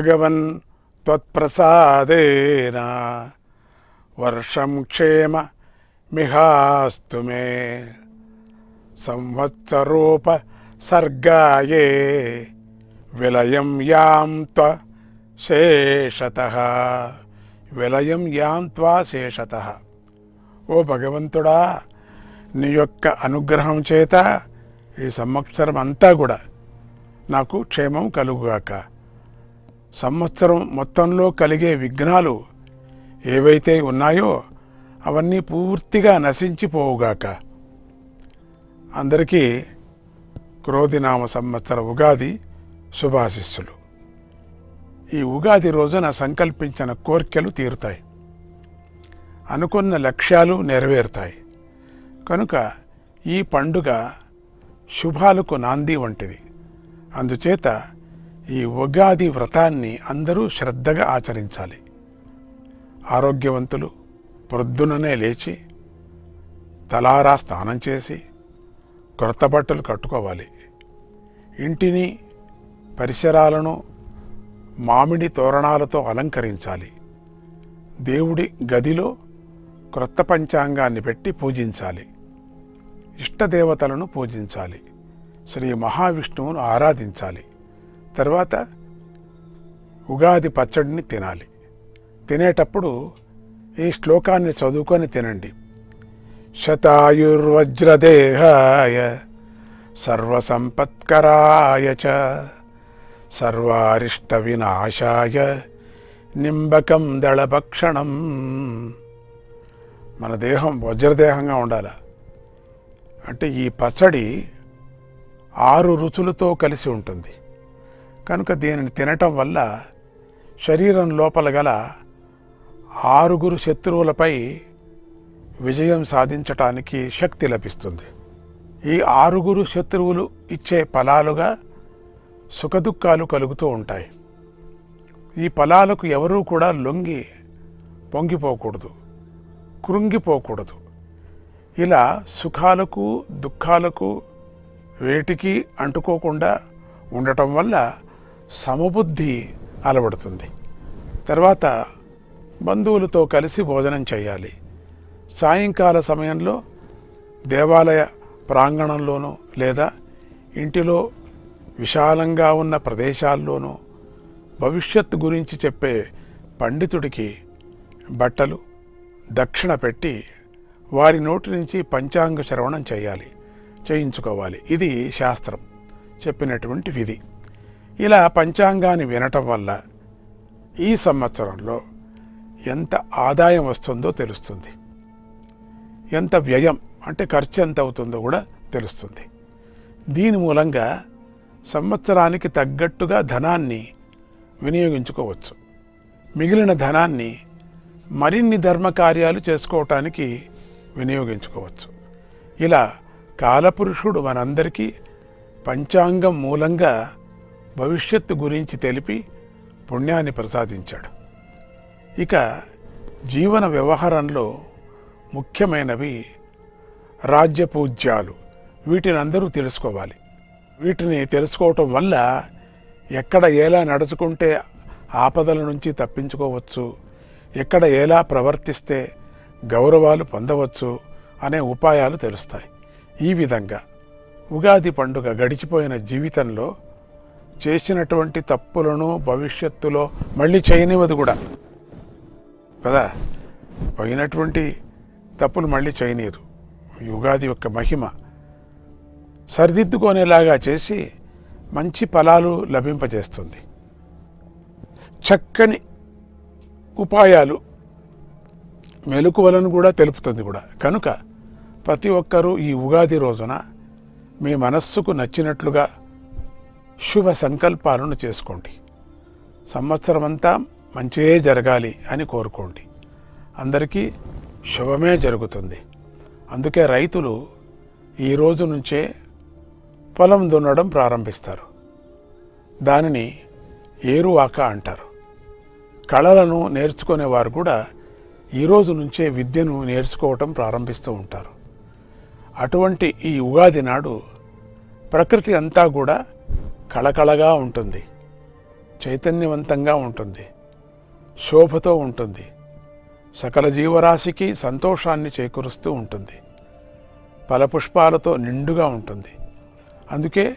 భగవన్ త్వత్ప్రసాదేన వర్షం క్షేమ మిహాస్తు మే సంవత్సరోప సర్గాయే విలయం యాం త్వ శేషత విలయం యాం త్వా శేషత ఓ భగవంతుడా నీ యొక్క అనుగ్రహం చేత ఈ సంవత్సరం అంతా కూడా నాకు క్షేమం కలుగుగాక. సంవత్సరం మొత్తంలో కలిగే విఘ్నాలు ఏవైతే ఉన్నాయో అవన్నీ పూర్తిగా నశించిపోవుగాక. అందరికీ క్రోధినామ సంవత్సర ఉగాది శుభాశిస్సులు. ఈ ఉగాది రోజున సంకల్పించిన కోర్కెలు తీరుతాయి. అనుకున్న లక్ష్యాలు నెరవేరుతాయి. కనుక ఈ పండుగ శుభాలకు నాంది వంటిది. అందుచేత ఈ ఉగాది వ్రతాన్ని అందరూ శ్రద్ధగా ఆచరించాలి. ఆరోగ్యవంతులు ప్రొద్దుననే లేచి తలారా స్నానం చేసి క్రొత్త బట్టలు కట్టుకోవాలి. ఇంటిని పరిసరాలను మామిడి తోరణాలతో అలంకరించాలి. దేవుడి గదిలో క్రొత్త పంచాంగాన్ని పెట్టి పూజించాలి. ఇష్టదేవతలను పూజించాలి. శ్రీ మహావిష్ణువును ఆరాధించాలి. తర్వాత ఉగాది పచ్చడిని తినాలి. తినేటప్పుడు ఈ శ్లోకాన్ని చదువుకొని తినండి. శతాయుర్వజ్రదేహాయ సర్వసంపత్కరాయ చ సర్వారిష్ట వినాశాయ నింబకం దళభక్షణం. మన దేహం వజ్రదేహంగా ఉండాలి? అంటే ఈ పచ్చడి ఆరు రుచులతో కలిసి ఉంటుంది. కనుక దీనిని తినటం వల్ల శరీరం లోపల గల ఆరుగురు శత్రువులపై విజయం సాధించటానికి శక్తి లభిస్తుంది. ఈ ఆరుగురు శత్రువులు ఇచ్చే ఫలాలుగా సుఖదుఖాలు కలుగుతూ ఉంటాయి. ఈ ఫలాలకు ఎవరూ కూడా లొంగి పొంగిపోకూడదు కృంగిపోకూడదు. ఇలా సుఖాలకు దుఃఖాలకు వేటికి అంటుకోకుండా ఉండటం వల్ల సమబుద్ధి అలవడుతుంది. తర్వాత బంధువులతో కలిసి భోజనం చేయాలి. సాయంకాల సమయంలో దేవాలయ ప్రాంగణంలోనూ లేదా ఇంటిలో విశాలంగా ఉన్న ప్రదేశాల్లోనూ భవిష్యత్తు గురించి చెప్పే పండితుడికి బట్టలు దక్షిణ పెట్టి వారి నోటి నుంచి పంచాంగ శ్రవణం చేయాలి చేయించుకోవాలి. ఇది శాస్త్రం చెప్పినటువంటి విధి. ఇలా పంచాంగాన్ని వినటం వల్ల ఈ సంవత్సరంలో ఎంత ఆదాయం వస్తుందో తెలుస్తుంది. ఎంత వ్యయం అంటే ఖర్చు ఎంత అవుతుందో కూడా తెలుస్తుంది. దీని మూలంగా సంవత్సరానికి తగ్గట్టుగా ధనాన్ని వినియోగించుకోవచ్చు. మిగిలిన ధనాన్ని మరిన్ని ధర్మకార్యాలు చేసుకోవటానికి వినియోగించుకోవచ్చు. ఇలా కాలపురుషుడు మనందరికీ పంచాంగం మూలంగా భవిష్యత్తు గురించి తెలిపి పుణ్యాన్ని ప్రసాదించాడు. ఇక జీవన వ్యవహారంలో ముఖ్యమైనవి రాజ్యపూజ్యాలు వీటిని అందరూ తెలుసుకోవాలి. వీటిని తెలుసుకోవటం వల్ల ఎక్కడ ఎలా నడుచుకుంటే ఆపదల నుంచి తప్పించుకోవచ్చు ఎక్కడ ఎలా ప్రవర్తిస్తే గౌరవాలు పొందవచ్చు అనే ఉపాయాలు తెలుస్తాయి. ఈ విధంగా ఉగాది పండుగ గడిచిపోయిన జీవితంలో చేసినటువంటి తప్పులను భవిష్యత్తులో మళ్ళీ చేయనివ్వదు కూడా. కదా? పోయినటువంటి తప్పులు మళ్ళీ చేయనీయదు. యుగాది ఉగాది యొక్క మహిమ సరిదిద్దుకునేలాగా చేసి మంచి ఫలాలు లభింపజేస్తుంది. చక్కని ఉపాయాలు మెలకువలను కూడా తెలుపుతుంది కూడా. కనుక ప్రతి ఒక్కరూ ఈ ఉగాది రోజున మీ మనస్సుకు నచ్చినట్లుగా శుభ సంకల్పాలను చేసుకోండి. సంవత్సరం అంతా మంచియే జరగాలి అని కోరుకోండి. అందరికీ శుభమే జరుగుతుంది. అందుకే రైతులు ఈ రోజు నుంచే పొలం దున్నడం ప్రారంభిస్తారు. దానిని ఏరువాక అంటారు. కళలను నేర్చుకునేవారు కూడా ఈ రోజు నుంచే విద్యను నేర్చుకోవటం ప్రారంభిస్తూ ఉంటారు. అటువంటి ఈ ఉగాది నాడు ప్రకృతి అంతా కూడా కళకళగా ఉంటుంది. చైతన్యవంతంగా ఉంటుంది. శోభతో ఉంటుంది. సకల జీవరాశికి సంతోషాన్ని చేకూరుస్తూ ఉంటుంది. ఫలపుష్పాలతో నిండుగా ఉంటుంది. అందుకే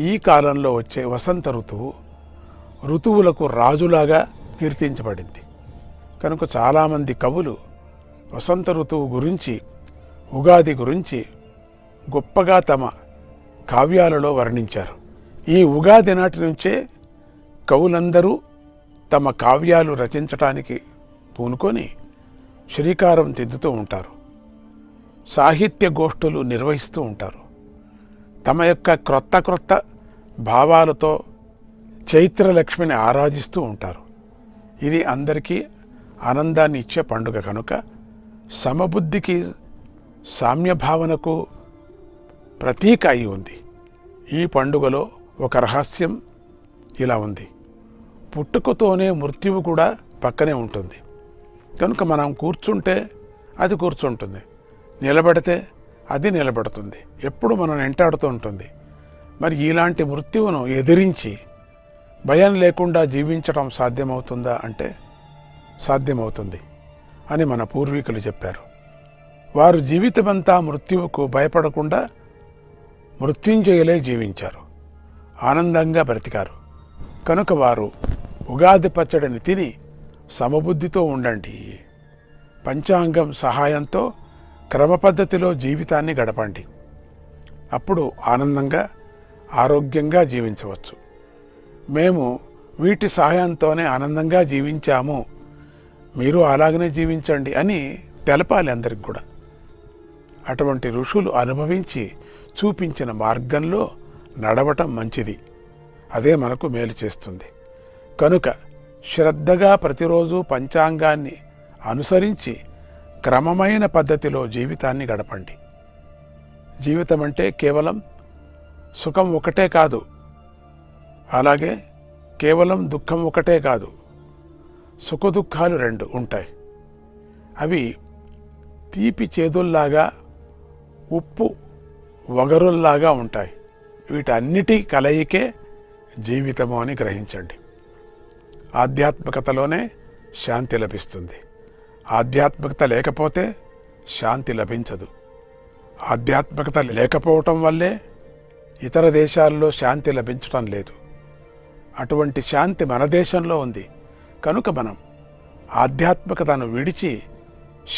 ఈ కాలంలో వచ్చే వసంత ఋతువు ఋతువులకు రాజులాగా కీర్తించబడింది. కనుక చాలామంది కవులు వసంత ఋతువు గురించి ఉగాది గురించి గొప్పగా తమ కావ్యాలలో వర్ణించారు. ఈ ఉగాది నాటి నుంచే కవులందరూ తమ కావ్యాలు రచించటానికి పూనుకొని శ్రీకారం దిద్దుతూ ఉంటారు. సాహిత్య గోష్ఠులు నిర్వహిస్తూ ఉంటారు. తమ యొక్క క్రొత్త క్రొత్త భావాలతో చైత్రలక్ష్మిని ఆరాధిస్తూ ఉంటారు. ఇది అందరికీ ఆనందాన్ని ఇచ్చే పండుగ కనుక సమబుద్ధికి సామ్యభావనకు ప్రతీక అయి ఉంది. ఈ పండుగలో ఒక రహస్యం ఇలా ఉంది. పుట్టుకతోనే మృత్యువు కూడా పక్కనే ఉంటుంది. కనుక మనం కూర్చుంటే అది కూర్చుంటుంది. నిలబడితే అది నిలబడుతుంది. ఎప్పుడు మనం వెంటాడుతూ ఉంటుంది. మరి ఇలాంటి మృత్యువును ఎదిరించి భయం లేకుండా జీవించడం సాధ్యమవుతుందా అంటే సాధ్యమవుతుంది అని మన పూర్వీకులు చెప్పారు. వారు జీవితమంతా మృత్యువుకు భయపడకుండా మృత్యుంజయులే జీవించారు. ఆనందంగా బ్రతికారు. కనుక వారు ఉగాది పచ్చడిని తిని సమబుద్ధితో ఉండండి. పంచాంగం సహాయంతో క్రమపద్ధతిలో జీవితాన్ని గడపండి. అప్పుడు ఆనందంగా ఆరోగ్యంగా జీవించవచ్చు. మేము వీటి సహాయంతోనే ఆనందంగా జీవించాము. మీరు అలాగనే జీవించండి అని తెలపాలి అందరికి కూడా. అటువంటి ఋషులు అనుభవించి చూపించిన మార్గంలో నడవటం మంచిది. అదే మనకు మేలు చేస్తుంది. కనుక శ్రద్ధగా ప్రతిరోజు పంచాంగాన్ని అనుసరించి క్రమమైన పద్ధతిలో జీవితాన్ని గడపండి. జీవితం అంటే కేవలం సుఖం ఒకటే కాదు. అలాగే కేవలం దుఃఖం ఒకటే కాదు. సుఖదుఖాలు రెండు ఉంటాయి. అవి తీపి చేదుల్లాగా ఉప్పు వగరుల్లాగా ఉంటాయి. వీటన్నిటి కలయికే జీవితము అని గ్రహించండి. ఆధ్యాత్మికతలోనే శాంతి లభిస్తుంది. ఆధ్యాత్మికత లేకపోతే శాంతి లభించదు. ఆధ్యాత్మికత లేకపోవటం వల్లే ఇతర దేశాల్లో శాంతి లభించటం లేదు. అటువంటి శాంతి మన దేశంలో ఉంది. కనుక మనం ఆధ్యాత్మికతను విడిచి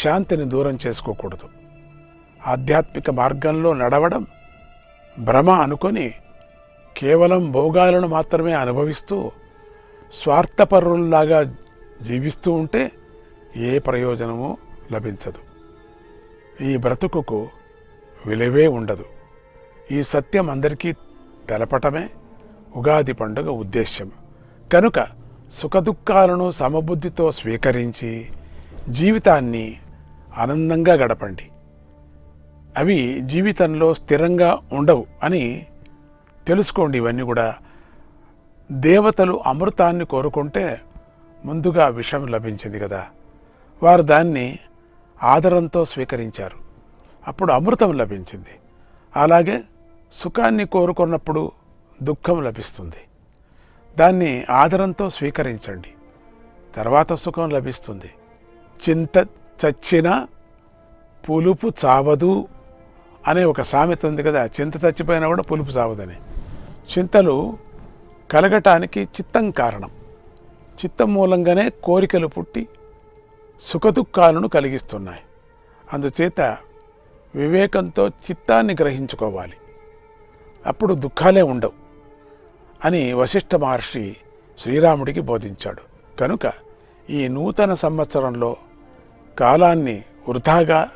శాంతిని దూరం చేసుకోకూడదు. ఆధ్యాత్మిక మార్గంలో నడవడం భ్రమ అనుకొని కేవలం భోగాలను మాత్రమే అనుభవిస్తూ స్వార్థపరుల్లాగా జీవిస్తూ ఉంటే ఏ ప్రయోజనమూ లభించదు. ఈ బ్రతుకుకు విలువే ఉండదు. ఈ సత్యం అందరికీ తెలపటమే ఉగాది పండుగ ఉద్దేశ్యం. కనుక సుఖదుఖాలను సమబుద్ధితో స్వీకరించి జీవితాన్ని ఆనందంగా గడపండి. అవి జీవితంలో స్థిరంగా ఉండవు అని తెలుసుకోండి. ఇవన్నీ కూడా దేవతలు అమృతాన్ని కోరుకుంటే ముందుగా విషం లభించింది కదా. వారు దాన్ని ఆదరంతో స్వీకరించారు. అప్పుడు అమృతం లభించింది. అలాగే సుఖాన్ని కోరుకున్నప్పుడు దుఃఖం లభిస్తుంది. దాన్ని ఆదరంతో స్వీకరించండి. తర్వాత సుఖం లభిస్తుంది. చింత చచ్చిన పులుపు చావదు. అనే ఒక సామెత ఉంది కదా చింత చచ్చిపోయినా కూడా పులుపు సావదని. చింతలు కలగటానికి చిత్తం కారణం. చిత్తం మూలంగానే కోరికలు పుట్టి సుఖదుఖాలను కలిగిస్తున్నాయి. అందుచేత వివేకంతో చిత్తాన్ని గ్రహించుకోవాలి. అప్పుడు దుఃఖాలే ఉండవు అని వశిష్ఠ మహర్షి శ్రీరాముడికి బోధించాడు. కనుక ఈ నూతన సంవత్సరంలో కాలాన్ని వృధాగా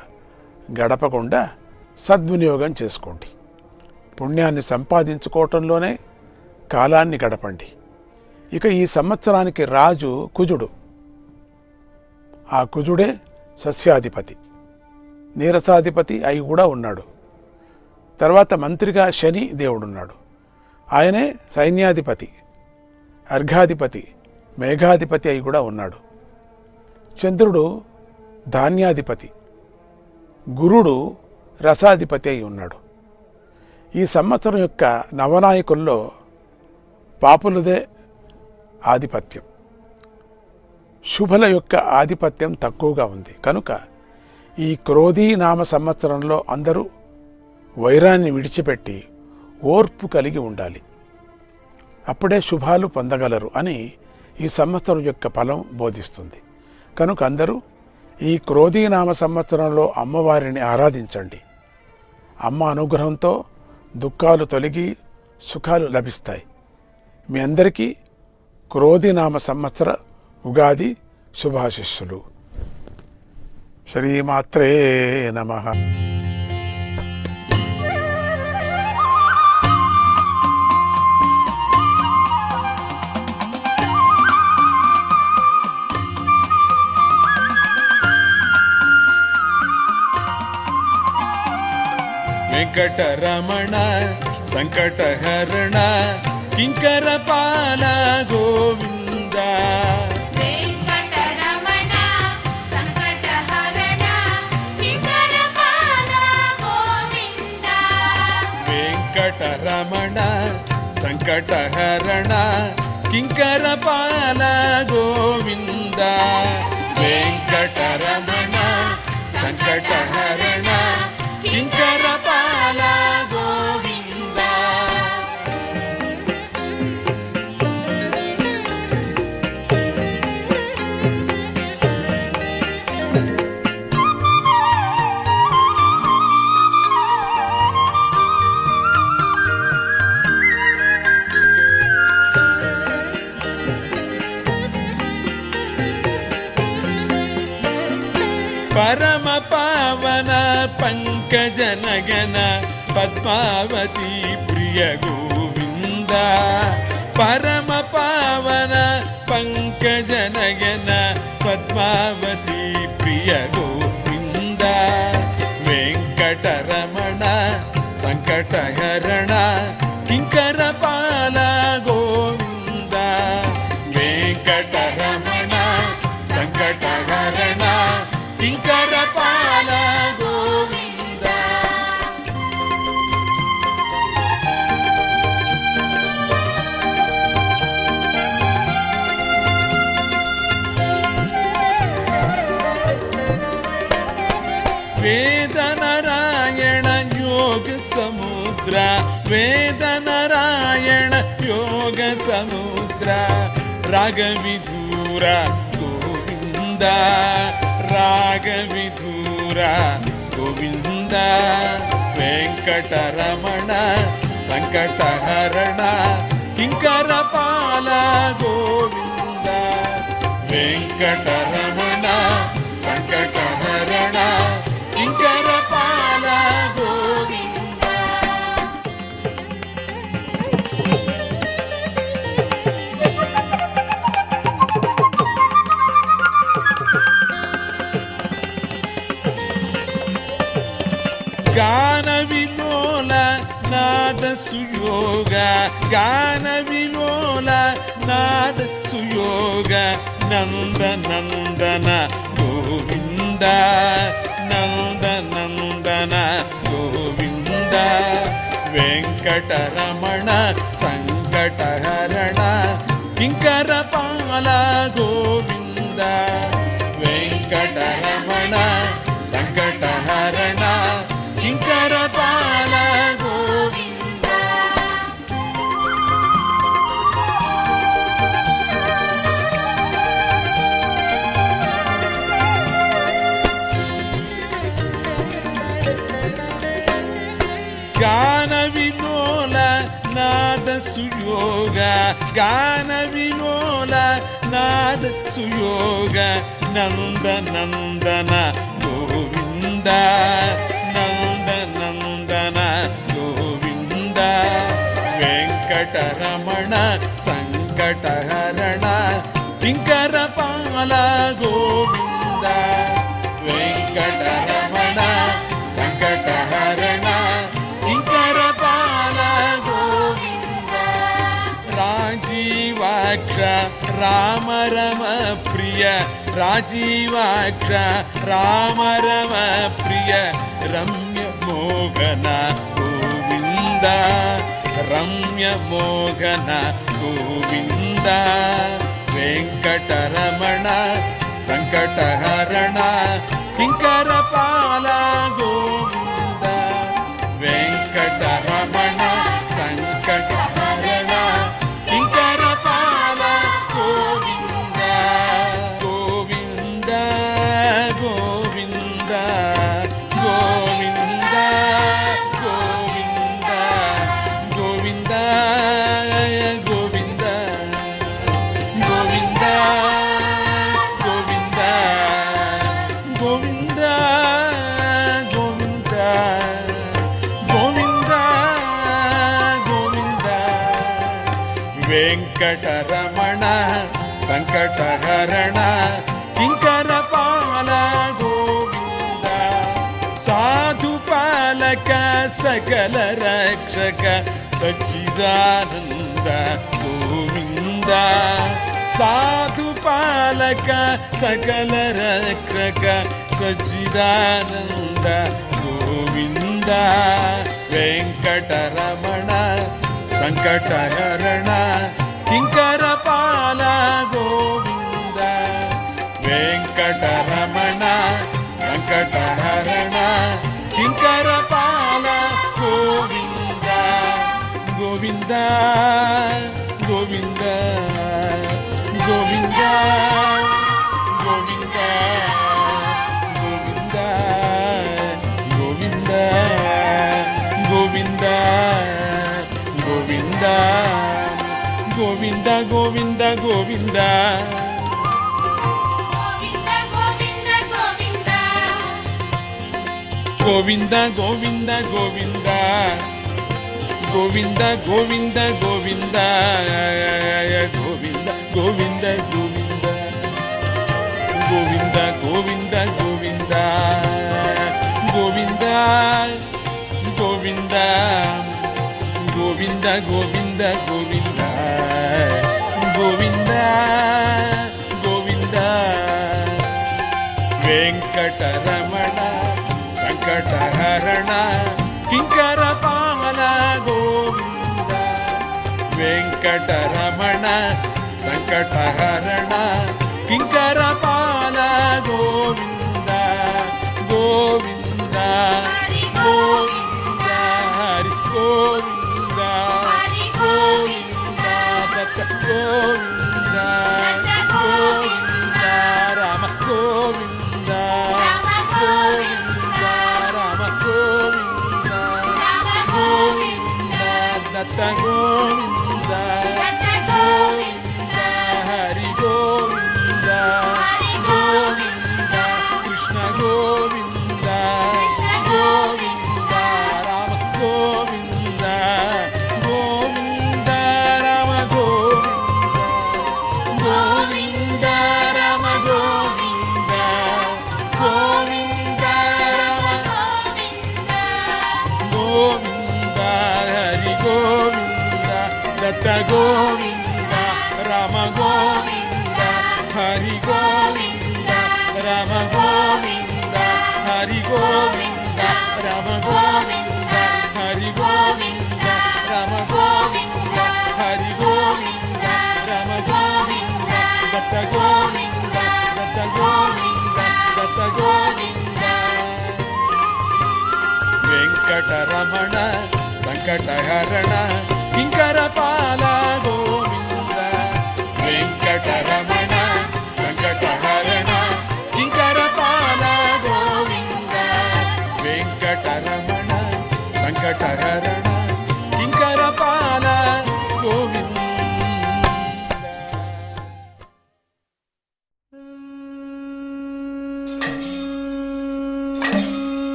గడపకుండా సద్వినియోగం చేసుకోండి. పుణ్యాన్ని సంపాదించుకోవటంలోనే కాలాన్ని గడపండి. ఇక ఈ సంవత్సరానికి రాజు కుజుడు. ఆ కుజుడే సస్యాధిపతి. నీరసాధిపతి అయి కూడా ఉన్నాడు. తర్వాత మంత్రిగా శని దేవుడున్నాడు. ఆయనే సైన్యాధిపతి. అర్ఘాధిపతి మేఘాధిపతి అయి కూడా ఉన్నాడు. చంద్రుడు ధాన్యాధిపతి. గురుడు రసాధిపతి అయి ఉన్నాడు. ఈ సంవత్సరం యొక్క నవనాయకుల్లో పాపులదే ఆధిపత్యం. శుభల యొక్క ఆధిపత్యం తక్కువగా ఉంది. కనుక ఈ క్రోధీ నామ సంవత్సరంలో అందరూ వైరాన్ని విడిచిపెట్టి ఓర్పు కలిగి ఉండాలి. అప్పుడే శుభాలు పొందగలరు అని ఈ సంవత్సరం యొక్క ఫలం బోధిస్తుంది. కనుక అందరూ ఈ క్రోధీనామ సంవత్సరంలో అమ్మవారిని ఆరాధించండి. అమ్మ అనుగ్రహంతో దుఃఖాలు తొలగి సుఖాలు లభిస్తాయి. మీ అందరికీ క్రోధినామ సంవత్సర ఉగాది శుభాశిస్సులు. శ్రీమాత్రే నమ. वेङ्कटरमण सङ्कटहरण किङ्करपाल गोविन्द वेङ्कटरमण सङ्कटहरण किङ्करपाल गोविन्द वेङ्कटरमण ಪಂಕಜನಗನ ಪದ್ಮಾವತಿ ಪ್ರಿಯ ಗೋವಿಂದ. ಪರಮ ಪಾವನ ಪಂಕಜನಗನ ಪದ್ಮಾವತಿ ಪ್ರಿಯ ಗೋವಿಂದ. ವೆಂಕಟರಮಣ ಸಂಕಟಹರಣ ರುದ್ರ ವೇದನಾರಾಯಣ ಯೋಗ ಸಮುದ್ರ. ರಾಗವಿಧೂರ ಗೋವಿಂದ ರಾಗವಿಧೂರ ಗೋವಿಂದ. ವೆಂಕಟರಮಣ ಸಂಕಟಹರಣ ಕಿಂಕರಪಾಲ ಗೋವಿಂದ. ವೆಂಕಟರಮಣ ಸಂಕಟಹರಣ గాన విలోల నాద సుయోగ గాన విలోల నాద సుయోగ నంద నందన గోవింద నంద నందన గోవింద వెంకటరమణ సంకటహరణ కింకర పాల గోవింద వెంకటరమణ సంకటహరణ సుయోగ గాన విలోల నాద సుయోగ నంద నందన గోవింద నంద నందన గోవింద వెంకటరమణ సంకటహరణ కింకర పాల గోవింద ராம ரம பிரிய ராஜீவாட்ச ராம ரம பிரிய ரம்ய மோகன கோவிந்த ரம்ய மோகன கோவிந்த. வெங்கடரமண சங்கடஹரண கிங்கர பால கோவிந்த. வெங்கடரமண சங்கட வெங்கடரமண சங்கடஹரண கிங்கர பால கோவிந்த சாது பாலக சகல ரக்ஷக சச்சிதானந்த கோவிந்த சாது பாலக சகல ரக்ஷக சச்சிதானந்த கோவிந்த வெங்கடரமண சங்கடஹரண సంకటహరణ కింకరపాల గోవింద గోవింద గోవింద గోవింద గోవింద గోవింద గోవింద గోవింద గోవింద గోవింద గోవింద గోవింద గోవింద గోవింద గోవింద గోవింద గోవింద గోవింద గోవింద గోవింద గోవింద గోవింద గోవింద గోవింద గోవింద గోవింద గోవింద గోవింద గోవింద గోవింద గోవింద గోవింద గోవింద ವೆಂಕಟಹರಣ ಕಿಂಕರ ಪಾವನ ವೆಂಕಟರಮಣ ಸಂಕಟಹರಣ ಕಿಂಕರ रमण सङ्कटहरण